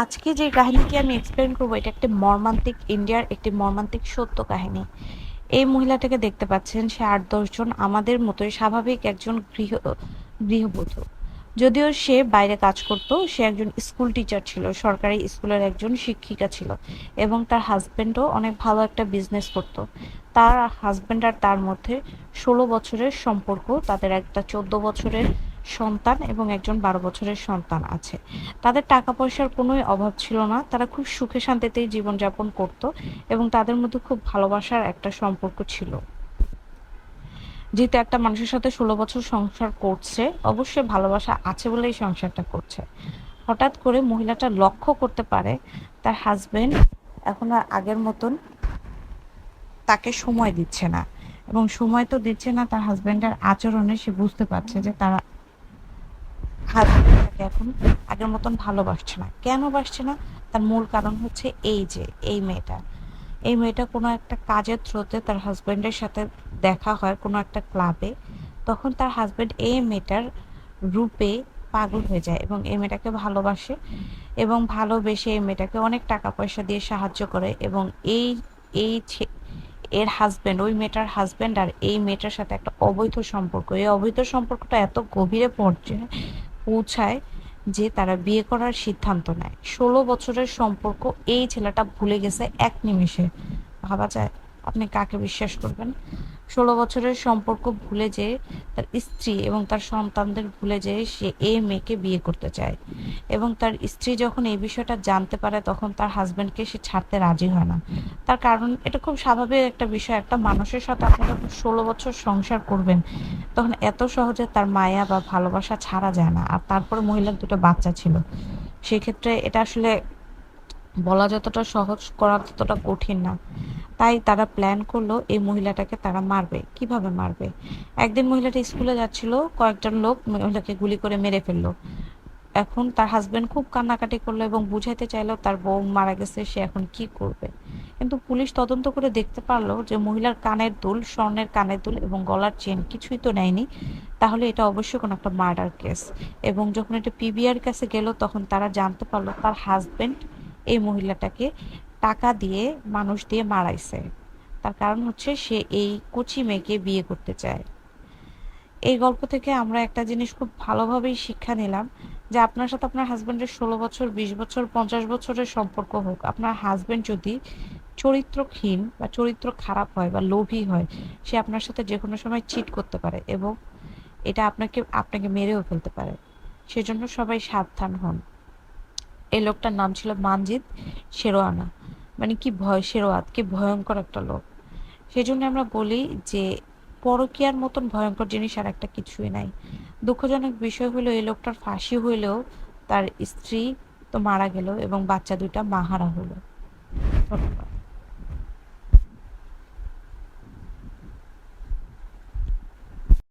আজকে যে কাহিনীটি আমি এক্সপ্লেন করব, এটা একটি মর্মান্তিক ইন্ডিয়ার একটি মর্মান্তিক সত্য কাহিনী। এই মহিলাটাকে দেখতে পাচ্ছেন, সে আট দশজন আমাদের মতোই স্বাভাবিক একজন গৃহ, গৃহবধূ। যদিও সে বাইরে কাজ করত, সে একজন স্কুল টিচার ছিল, সরকারি স্কুলের একজন শিক্ষিকা ছিল এবং তার হাজবেন্ডও অনেক ভালো একটা বিজনেস করত। তার হাজবেন্ড আর তার মধ্যে ষোলো বছরের সম্পর্ক, তাদের একটা চোদ্দ বছরের সন্তান এবং একজন বারো বছরের সন্তান আছে। তাদের টাকা পয়সার কোনোই অভাব ছিল না। তারা খুব সুখে শান্তিতেই জীবনযাপন করত এবং তাদের মধ্যে খুব ভালোবাসার একটা সম্পর্ক ছিল। যেহেতু একটা মানুষের সাথে ষোলো বছর সংসার করছে, অবশ্যই ভালোবাসা আছে বলেই সংসারটা করছে। হঠাৎ করে মহিলাটা লক্ষ্য করতে পারে, তার হাজবেন্ড এখন আর আগের মতন তাকে সময় দিচ্ছে না। এবং সময় তো দিচ্ছে না, তার হাজবেন্ডের আচরণে সে বুঝতে পারছে যে তারা হাজবেন্ডটাকে এখন আগের মতন ভালোবাসছে না। কেন বাসছে না? তার মূল কারণ হচ্ছে এই যে, এই মেয়েটা। এই মেয়েটা কোনো একটা কাজের থ্রোতে তার হাজব্যান্ডের সাথে দেখা হয় কোনো একটা ক্লাবে, তখন তার হাজব্যান্ড এই মেয়েটার রূপে পাগল হয়ে যায় এবং এই মেয়েটাকে ভালোবাসে এবং ভালোবেসে এই মেয়েটাকে অনেক টাকা পয়সা দিয়ে সাহায্য করে এবং এই এই এর হাজবেন্ড, ওই মেয়েটার হাজব্যান্ড আর এই মেয়েটার সাথে একটা অবৈধ সম্পর্ক। এই অবৈধ সম্পর্কটা এত গভীরে পর্যায়ে পৌঁছায় যে তারা বিয়ে করার সিদ্ধান্ত নেয়। ষোলো বছরের সম্পর্ক, এই ছেলেটা ভুলে গেছে এক নিমেষে। ভাবা যায়, আপনি কাকে বিশ্বাস করবেন? ষোলো বছরের সম্পর্ক ভুলে যে তার স্ত্রী এবং তার সন্তানদের ভুলে যে সে এই মেয়েকে বিয়ে করতে চায়। এবং তার স্ত্রী যখন এই বিষয়টা জানতে পারে, তখন তার হাজব্যান্ডকে সে ছাড়তে রাজি হয় না। তার কারণ, এটা খুব স্বাভাবিক একটা বিষয়। একটা মানুষের সাথে আপনি যখন ষোলো বছর সংসার করবেন, তখন এত সহজে তার মায়া বা ভালোবাসা ছাড়া যায় না। আর তারপরে মহিলার দুটো বাচ্চা ছিল। সেক্ষেত্রে এটা আসলে বলা যতটা সহজ, করা ততটা কঠিন না। তাই তারা প্ল্যান করল এই মহিলাটাকে তারা মারবে। কীভাবে মারবে? একদিন মহিলাটা স্কুলে যাচ্ছিল কয়েকজন লোক মহিলাকে গুলি করে মেরে ফেলল। এখন তার হাজবেন্ড খুব কান্নাকাটি করল এবং বুঝাইতে চাইলো তার বউ মারা গেছে, সে এখন কি করবে? কিন্তু পুলিশ তদন্ত করে দেখতে পারল যে মহিলার কানের দুল, স্বর্ণের কানের দুল এবং গলার চেন কিছুই তো নেয়নি। তাহলে এটা অবশ্যই কোনো একটা মার্ডার কেস এবং যখন এটা পিবিআর কাছে গেল, তখন তারা জানতে পারল তার হাজবেন্ড এই মহিলাটাকে টাকা দিয়ে মানুষ দিয়ে মারাইছে। তার কারণ হচ্ছে সে এই কচি মেয়েকে বিয়ে করতে চায়। এই গল্প থেকে আমরা একটা জিনিস খুব ভালোভাবেই শিক্ষা নিলাম যে আপনার সাথে আপনার হাজবেন্ডের ষোলো বছর, বিশ বছর, পঞ্চাশ বছরের সম্পর্ক হোক, আপনার হাজবেন্ড যদি চরিত্রহীন বা চরিত্র খারাপ হয় বা লোভী হয়, সে আপনার সাথে যে কোনো সময় চিট করতে পারে এবং এটা আপনাকে আপনাকে মেরেও ফেলতে পারে। সেজন্য সবাই সাবধান হন। এই লোকটার নাম ছিল মানজিৎ শেরোয়ানা মানে কি ভয় শেরোয়াত কি ভয়ঙ্কর একটা লোক। সেই জন্য আমরা বলি যে পরকিয়ার মতন ভয়ঙ্কর জিনিস আর একটা কিছুই নাই। দুঃখজনক বিষয় হলো, এই লোকটার ফাঁসি হইলেও তার স্ত্রী তো মারা গেল এবং বাচ্চা দুইটা মাহারা হলো। ধন্যবাদ।